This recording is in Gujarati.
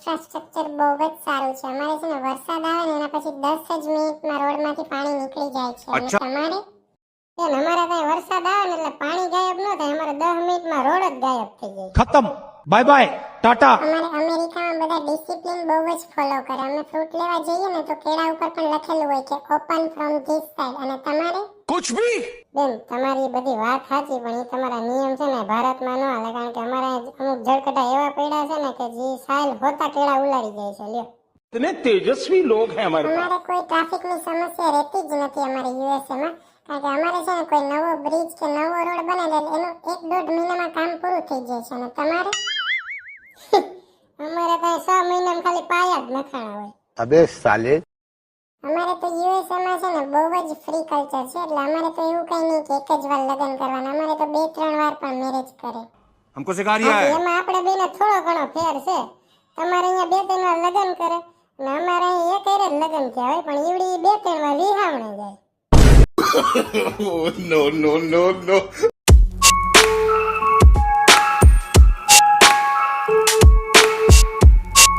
ઇન્ફ્રાસ્ટ્રક્ચર બહુ જ સારું છે. અમારે છે ને વરસાદ આવે ને એના પછી દસ જ મિનિટમાં રોડમાંથી પાણી નીકળી જાય છે. અને તમારે બેન અમારા ત્યાં વરસાદ આવે ને એટલે પાણી ગાયબ ન થાય. અમારે દસ મિનિટમાં રોડ જ ગાયબ થઈ જાય ખતમ. બાય બાય ટાટા અમારે અમેરિકામાં બધા ડિસિપ્લિન બહુ જ ફોલો કરે. અમે ફ્રૂટ લેવા જઈએ ને તો કેળા ઉપર પણ લખેલું હોય કે ઓપન ફ્રોમ ધીસ સાઈડ અને તમારે? કુછ ભી બેન તમારી બધી વાત સાચી પણ એ તમારા નિયમ છે ને ભારતમાં ન હાલે કારણ કે અમારા અમુક જળકટા એવા પડ્યા છે ને કે જે સાયલ હોતા કેળા ઉલાડી જાય છે લ્યો. તને તેજસ્વી લોગ હે અમારે અમારે કોઈ ટ્રાફિકની સમસ્યા રહેતી જ નથી અમારે યુએસએ માં કારણ કે અમારે છે ને કોઈ નવો બ્રિજ કે નવો રોડ બને એટલે એનું એક દોઢ મહિનામાં કામ પૂરું થઈ જાય છે અને તમારે? અમારે તો છ મહિનામાં ખાલી પાયા જ નખાણા હોય. અબે સાલે. અમારે તો યુએસએ માં જ ફ્રી કલ્ચર છે એટલે અમારે તો એવું કઈ નહીં કે એક જ વાર લગ્ન કરવાના અમારે તો બે ત્રણ વાર પણ મેરેજ કરે हमको सिखा रिया હા, है એમાં આપણે બેને થોડો ઘણો ફેર છે તમારે અહીંયા બે ત્રણ વાર લગ્ન કરે અને અમારે અહીં એક હારે જ લગ્ન થયા હોય પણ ઈવડી બે ત્રણ વાર વિહામણે જાય नो नो नो नो